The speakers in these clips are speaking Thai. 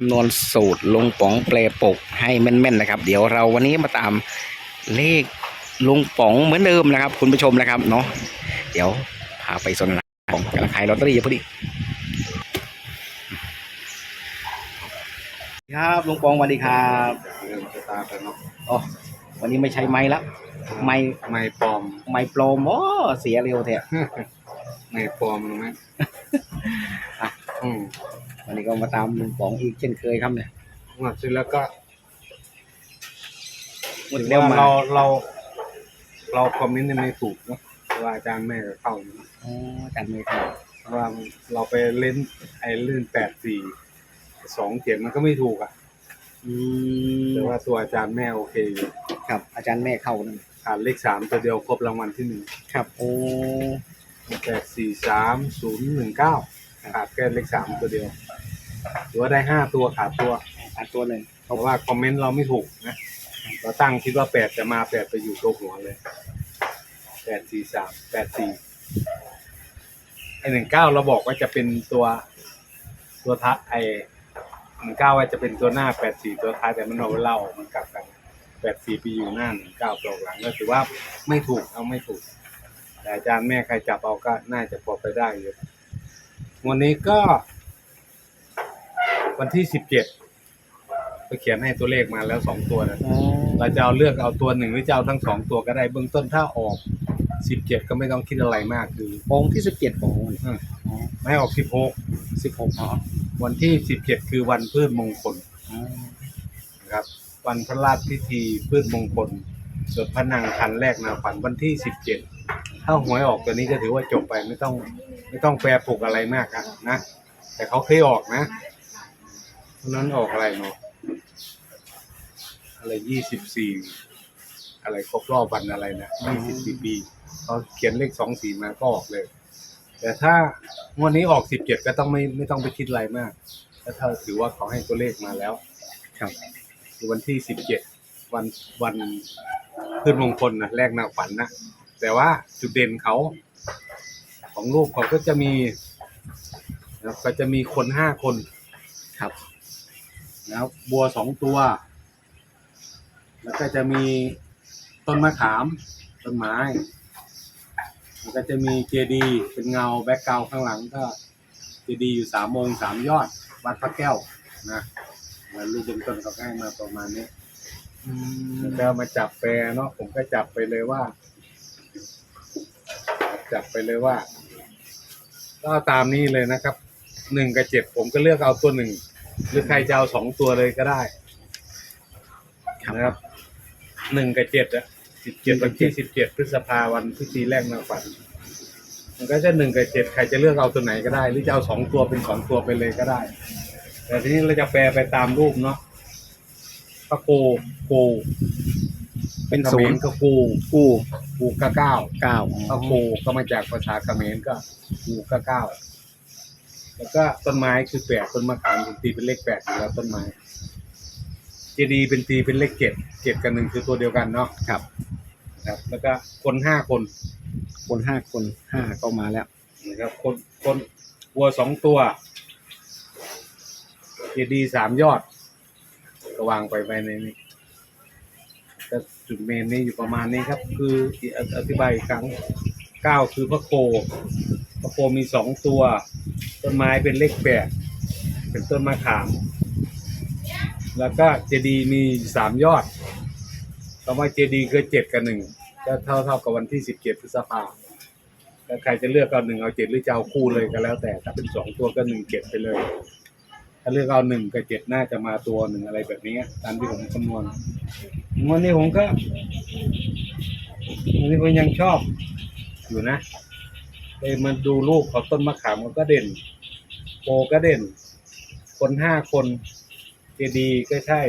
คำนวณสูตรลุงป๋องแปลปกให้แม่นๆนะครับ เดี๋ยวเราวันนี้มาตามเลขลุงป๋องเหมือนเดิมนะครับ คุณผู้ชมนะครับเนาะเดี๋ยวพาไปสนทนาของกำลังขายลอตเตอรี่อยู่พอดีครับลุงป๋องสวัสดีครับเริ่มจะตากันเนาะอ๋อวันนี้ไม่ใช้ไม้ละไม้ไม่ปลอมไม้โปรโมเสียเร็วแท้ไม่ปลอมรู้ไหมอะอืม วันนี้ก็มาตามลุงป๋องอีกเช่นเคยครับเนี่ยงวดที่แล้วก็หมดถือเร็วว่ามาเราเรา เราคอมเมนต์ยังไม่ถูกเนาะเพราะว่าอาจารย์แม่ก็เข้าอยู่นะอ๋อกันเลยครับเพราะว่าเราไปเล่นไอ้ลื่นแปดสี่สองเจ็ดมันก็ไม่ถูกอะอืมแต่ว่าตัวอาจารย์แม่โอเคอยู่ครับ อาจารย์แม่เข้านั่นขาดเลขสามตัวเดียวครบรางวัลที่หนึ่งครับ โอ้แปดสี่สามศูนย์หนึ่งเก้า ขาดแค่เลขสามตัวเดียวถือว่าได้ห้าตัวขาดตัวอันตัวหนึ่งเพราะว่าคอมเมนต์เราไม่ถูกนะเราตั้งคิดว่าแปดจะมาแปดไปอยู่ตัวหัวเลยแปดสี่สามแปดสี่ไอหนึ่งเก้าเราบอกว่าจะเป็นตัวตัวท้าไอหนึ่งเก้าว่าจะเป็นตัวหน้าแปดสี่ตัวท้ายแต่มันเอาเล่ามันกลับกันแปดสี่ไปอยู่หน้าหนึ่งเก้าตัวหลังก็ถือว่าไม่ถูกเอาไม่ถูก แต่อาจารย์แม่ใครจับเอาก็น่าจะพอไปได้อยู่ วันนี้ก็ วันที่สิบเจ็ดไปเขียนให้ตัวเลขมาแล้วสองตัวนะอ๋อเราจะเอาเลือกเอาตัวหนึ่งหรือจะเอาทั้งสองตัวก็ได้เบื้องต้นถ้าออกสิบเจ็ดก็ไม่ต้องคิดอะไรมากคือองค์ที่สิบเจ็ดของอืมไม่ออกสิบหกสิบหกอ๋อวันที่สิบเจ็ดคือวันพืชมงคลอ๋อนะครับ วันพระราชพิธีพืชมงคลส่วนพระนางคันแรกนาฝันวันที่สิบเจ็ดถ้าหวยออกตัวนี้ก็ถือว่าจบไปไม่ต้อง ไม่ต้องแปรปลูกอะไรมากอะนะ แต่เขาเคยออกนะเพราะนั้นออกอะไรเนาะอะไรยี่สิบสี่อะไรครบรอบวันอะไรนะยี่สิบสี่ปีเขาเขียนเลขสองสี่มาก็ออกเลย แต่ถ้างวดนี้ออกสิบเจ็ดก็ต้องไม่ไม่ต้องไปคิดอะไรมากก็เท่าถือว่าเขาให้ตัวเลขมาแล้ว ครับคือวันที่สิบเจ็ดวันวันขึ้นมงคลนะแรกนาฝันนะแต่ว่าจุดเด่นเขา ของรูปเขาก็จะมีนะครับก็จะมีคนห้าคนครับนะครับบัวสองตัว แล้วก็จะมีต้นมะขามต้นไม้ แล้วก็จะมีเจดีย์เป็นเงาแบ็กกราวข้างหลังก็เจดีย์อยู่สามองค์สามยอด วัดพระแก้วนะแล้วรูปเบื้องต้นเขาก็ให้มาประมาณนี้อืมแล้วก็มาจับแปรเนาะผมก็จับไปเลยว่า จับไปเลยว่า ก็ตามนี้เลยนะครับหนึ่งกับเจ็ดผมก็เลือกเอาตัวหนึ่งหรือใครจะเอาสองตัวเลยก็ได้นะครับหนึ่งกับเจ็ดอะสิบเจ็ดวันที่สิบเจ็ดพฤษภาวันพิธีแรกนาฝัน มันก็จะหนึ่งกับเจ็ดใครจะเลือกเอาตัวไหนก็ได้ หรือจะเอาสองตัวเป็นสองตัวไปเลยก็ได้ แต่ทีนี้เราจะแปลไปตามรูปเนาะพระโกโก เป็นศูนย์เขมรก็กูกู้กูก็เก้าเก้าพระโกก็มาจากภาษาเขมรก็กูก็เก้าแล้วก็ต้นไม้คือแปดต้นมะขามเป็นตีเป็นเลขแปดอยู่แล้วต้นไม้เจดีย์เป็นตีเป็นเลขเจ็ดเจ็ดกับหนึ่งคือตัวเดียวกันเนาะครับ ครับ แล้วก็คนห้าคน คนห้าคนห้าก็มาแล้วนะครับ คนคนวัวสองตัวเจดีย์สามยอดก็วางไปไปในนี้ ก็จุดเมนนี้อยู่ประมาณนี้ครับ คืออธิบายอีกครั้งเก้าคือพระโค พระโคมีสองตัว ต้นไม้เป็นเลขแปดเป็นต้นมะขาม แล้วก็เจดีมีสามยอดคำว่าเจดีคือเจ็ดกับหนึ่งก็เท่าเท่ากับวันที่สิบเจ็ดพฤษภาแล้วใครจะเลือกเอาหนึ่งเอาเจ็ดหรือจะเอาคู่เลยก็แล้วแต่ ถ้าเป็นสองตัวก็หนึ่งเจ็ดไปเลยาเลือกเอาหนึ่งกับเจ็ดน่าจะมาตัวหนึ่งอะไรแบบนี้ตามที่ผมคำนวณวันนี้ผมก็วันนี้ผมยังชอบอยู่นะเลยมาดูรูปของต้นมะขามมันก็เด่นโปก็เด่น คนห้าคนเจดีก็ใช่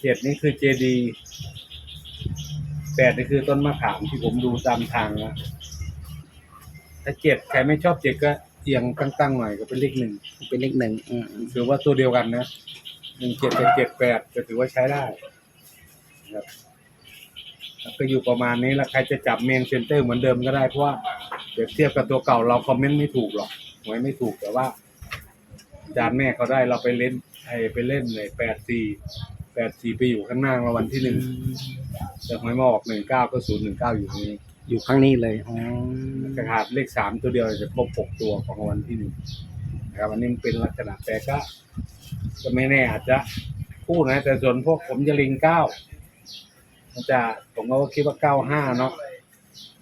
เจ็ดนี่คือเจดีแปดนี่คือต้นมะขามที่ผมดูตามทางแล้วถ้าเจ็ดใครไม่ชอบเจ็ดก็ เอียงตั้งๆหน่อยก็เป็นเลขหนึ่งเป็นเลขหนึ่งอืมถือว่าตัวเดียวกันนะหนึ่งเจ็ดกับเจ็ดแปดจะถือว่าใช้ได้นะครับแล้วก็อยู่ประมาณนี้แล้วใครจะจับเมนเซนเตอร์เหมือนเดิมก็ได้เพราะว่าเปรียบเทียบกับตัวเก่าเราคอมเมนต์ไม่ถูกหรอกหวยไม่ถูกแต่ว่าจานแม่เขาได้เราไปเล่นไอไปเล่นเลยแปดสี่แปดสี่ไปอยู่ข้างหน้ารางวัลที่หนึ่งแต่หวยมาออกหนึ่งเก้าก็ศูนย์หนึ่งเก้าอยู่ตรงนี้ อยู่ข้างนี้เลยอ๋อจะขาดเลขสามตัวเดียวจะครบหกตัวของรางวัลที่หนึ่งนะครับอันนี้มันเป็นลักษณะแต่ก็ก็ไม่แน่อาจจะพูดนะแต่ส่วนพวกผมจะลิงเก้ามันจะผมก็คิดว่าเก้าห้าเนาะ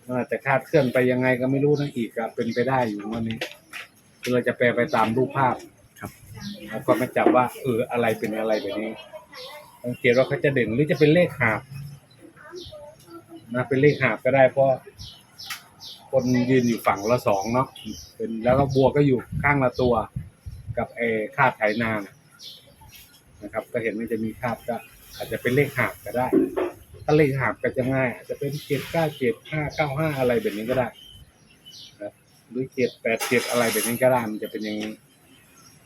มันอาจจะคาดเคลื่อนไปยังไงก็ไม่รู้นะอีกอะเป็นไปได้อยู่วันนี้คือเราจะแปลไปตามรูปภาพครับแล้วก็ไม่จับว่าเอออะไรเป็นอะไรแบบนี้สังเกตว่าเขาจะเด่นหรือจะเป็นเลขหาบ นะเป็นเลขหาบก็ได้เพราะ คนยืนอยู่ฝั่งละสองเนาะเป็นแล้วก็บัวก็อยู่ข้างละตัว กับเอคาดไถนานะครับ ก็เห็นมันจะมีคาดก็อาจจะเป็นเลขหาบก็ได้ ถ้าเลขหาบก็จะง่าย อาจจะเป็นเจ็ดเก้าเจ็ดห้าเก้าห้าอะไรแบบนี้ก็ได้นะครับหรือเจ็ดแปดเจ็ดอะไรแบบนี้ก็ได้มันจะเป็นอย่างนี้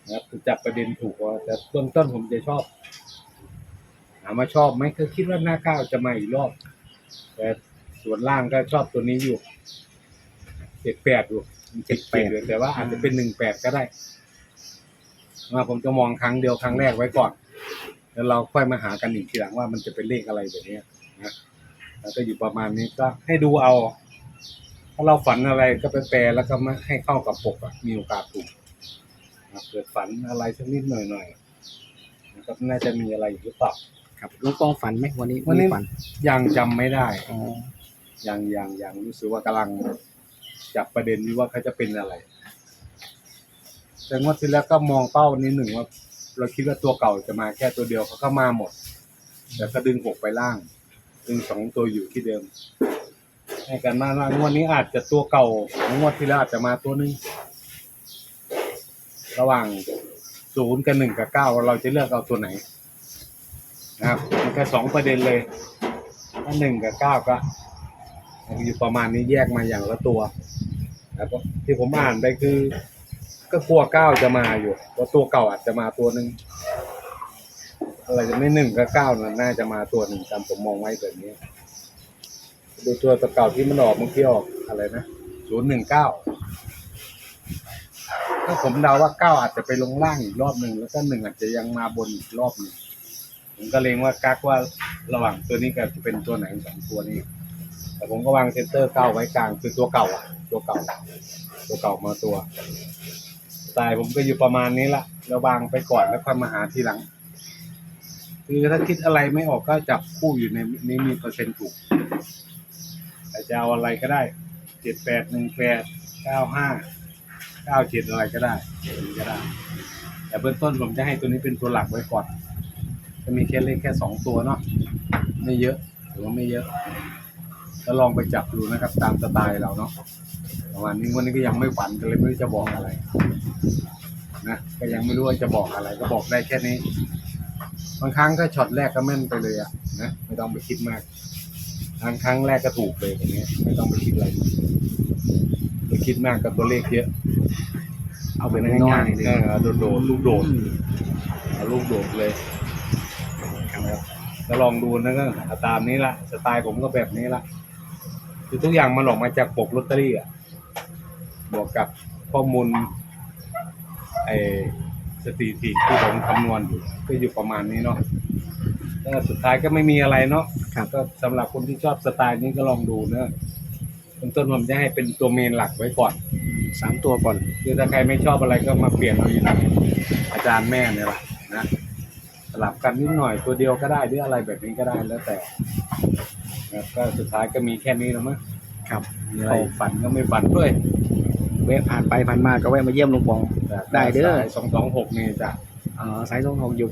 นะครับจับประเด็นถูกว่าแต่เบื้องต้นผมจะชอบถามว่าชอบไหมก็คิดว่าหน้าเก้าจะมาอีกรอบ แต่ส่วนล่างก็ชอบตัวนี้อยู่เจ็ดแปดอยู่เจ็ดแปดอยู่แต่ว่าอาจจะเป็นหนึ่งแปดก็ได้ว่าผมจะมองครั้งเดียวครั้งแรกไว้ก่อน แล้วเราค่อยมาหากันอีกทีหลังว่ามันจะเป็นเลขอะไรแบบนี้นะแล้วก็อยู่ประมาณนี้ก็ให้ดูเอา ถ้าเราฝันอะไรก็ไปแปลแล้วก็มาให้เข้ากับปกอะมีโอกาสถูกเกิดฝันอะไรสักนิดหน่อยหน่อยนะครับน่าจะมีอะไรอยู่หรือเปล่า ครับลุงปองฝันไหมวันนี้วันนี้มีฝันยังจำไม่ได้ อ๋อยังยังยังรู้สึกว่ากำลังจับประเด็นนี้ว่าเขาจะเป็นอะไร แต่งวดที่แล้วก็มองเป้านี้หนึ่งว่า เราคิดว่าตัวเก่าจะมาแค่ตัวเดียวเขาก็มาหมด แต่ก็ดึงหกไปล่าง ดึงสองตัวอยู่ที่เดิม ให้กันมาว่างวดนี้อาจจะตัวเก่าของงวดที่แล้วอาจจะมาตัวหนึง ระหว่างศูนย์กับหนึ่งกับเก้าเราจะเลือกเอาตัวไหน นะครับมันแค่สองประเด็นเลยถ้าหนึ่งกับเก้าก็อยู่ประมาณนี้แยกมาอย่างละตัวแล้วก็ที่ผมอ่านไปคือ ก็กลัวเก้าจะมาอยู่เพราตัวเก่าอาจจะมาตัวหนึ่งอะไรจะไม่หนึ่งกับเก้าน่ะน่าจะมาตัวหนึ่งตามผมมองไว้แบบนี้ ดูตัวตัวเก่าที่มันออกบางทีออกอะไรนะศูนย์หนึ่งเก้าก็ผมเดาว่าเก้าอาจจะไปลงล่างอีกรอบหนึ่งแล้วก็หนึ่งอาจจะยังมาบนอีกรอบหนึ่ง ผมก็เลงว่ากักว่าระหว่างตัวนี้กับจะเป็นตัวไหนสองตัวนี้ แต่ผมก็วางเซนเตอร์เก้าไว้กลางคือตัวเก่าอะตัวเก่า ตัวเก่ามาตัวสไตล์ผมก็อยู่ประมาณนี้ละแล้ววางไปก่อนแล้วค่อยมาหาทีหลัง คือถ้าคิดอะไรไม่ออกก็จับคู่อยู่ในนี้มีเปอร์เซ็นต์ถูกแต่จะเอาอะไรก็ได้เจ็ดแปดหนึ่งแปดเก้าห้าเก้าเจ็ดอะไรก็ได้ก็ได้ แต่เบื้องต้นผมจะให้ตัวนี้เป็นตัวหลักไว้ก่อน มีแค่เลขแค่สองตัวเนาะไม่เยอะหรือว่าไม่เยอะก็ลองไปจับดูนะครับ ตามสไตล์เราเนาะประมาณนี้วันนี้ก็ยังไม่ฝันก็เลยไม่รู้จะบอกอะไรนะก็ยังไม่รู้ว่าจะบอกอะไร ก็บอกได้แค่นี้บางครั้งก็ช็อตแรกก็แม่นไปเลยอะนะไม่ต้องไปคิดมากบางครั้งแรกก็ถูกเลยอย่างเงี้ย ไม่ต้องไปคิดอะไรไปคิดมากกับตัวเลขเยอะ เอาเป็นง่ายๆเลยเออโดดโดดลูกโดดเอาลูกโดดเลยครับ ก็ลองดูนะก็เอาตามนี้ละสไตล์ผมก็แบบนี้ละคือทุกอย่างมันออกมาจากปกลอตเตอรี่อะบวกกับข้อมูลไอ้สถิติที่ผมคำนวณอยู่ก็อยู่ประมาณนี้เนาะแล้วสุดท้ายก็ไม่มีอะไรเนาะครับก็สำหรับคนที่ชอบสไตล์นี้ก็ลองดูเนอะเริ่มต้นผมจะให้เป็นตัวเมนหลักไว้ก่อนสามตัวก่อน คือถ้าใครไม่ชอบอะไรก็มาเปลี่ยนเอาอยู่ในอาจารย์แม่เนี่ยแหละนะส ลับกันนิดหน่อยตัวเดียวก็ได้หรืออะไรแบบนี้ก็ได้แล้วแต่นะครับก็สุดท้ายก็มีแค่นี้แล้วมั้งครับมีอะไรฝันก็ไม่ฝันด้วยแวะผ่านไปผ่านมาก็แวะมาเยี่ยมลุงปองแต่ได้เด้อ สองสองหกนี่จะเอ่อสายทองทองอยู่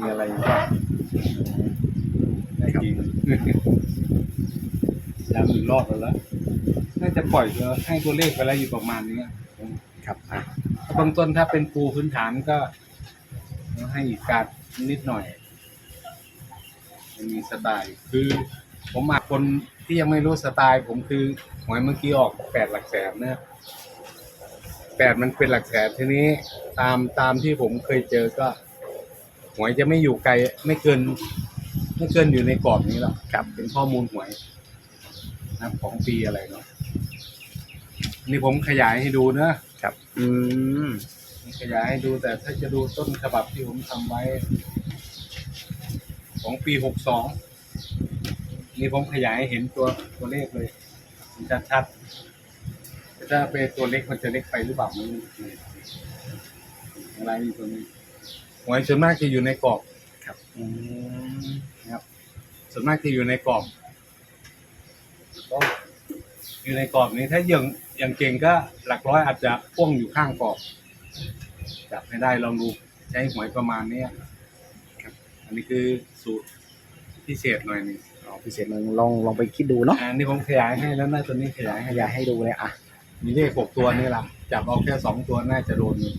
มีอะไรอีกบ้างได้จริงยังอยู่รอดแล้วละน่าจะปล่อยเธอให้ตัวเลขไปแล้วอยู่ประมาณนี้ครับอะเบื้องต้นถ้าเป็นปูพื้นฐานก็ ให้อีกการนิดหน่อยมันมีสไตล์คือ ผมมาคนที่ยังไม่รู้สไตล์ผมคือหวยเมื่อกี้ออกแปดหลักแสนนะแปดมันเป็นหลักแสนทีนี้ตามตามที่ผมเคยเจอก็หวยจะไม่อยู่ไกล ไม่เกิน ไม่เกินอยู่ในกรอบนี้หรอกครับเป็นข้อมูลหวยนะของปีอะไรเนาะอันนี่ผมขยายให้ดูนะครับ อืม ขยายให้ดูแต่ถ้าจะดูต้นฉบับที่ผมทำไว้ ของปีหกสองนี่ผมขยายให้เห็นตัวตัวเลขเลยชัดชัดๆถ้าเป็นตัวเล็กมันจะเล็กไปหรือเปล่ามันอะไรนี่ตัวนี้หวยส่วนมากจะอยู่ในกรอบครับอืมนะครับส่วนมากจะอยู่ในกรอบก็อยู่ในกรอบนี้ถ้าอย่างอย่างเก่งก็หลักร้อยอาจจะพ่วงอยู่ข้างกรอบ จับให้ได้ลองดูใช้หวยประมาณเนี้ยครับ อันนี้คือสูตรพิเศษหน่อยหนึงอ๋อพิเศษมึงลองลองไปคิดดูเนาะอันนี้ผมขยายให้แล้วนะตัวนี้ขยายขให้ยายให้ดูเลยอะมีเลขหกตัวนี่แหละจับเอาแค่สองตัวน่าจะโดนอยู่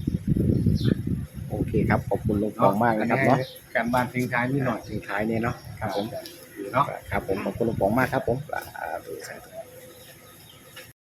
โอเคครับขอบคุณลุงปองมากนะครับให้เนาะการบ้านทิ้งท้ายนิดหน่อยทิ้งท้ายเนี่ยเนาะครับผมเนาะครับผมขอบคุณลุงปองมากครับผมอ่าดูสาธุ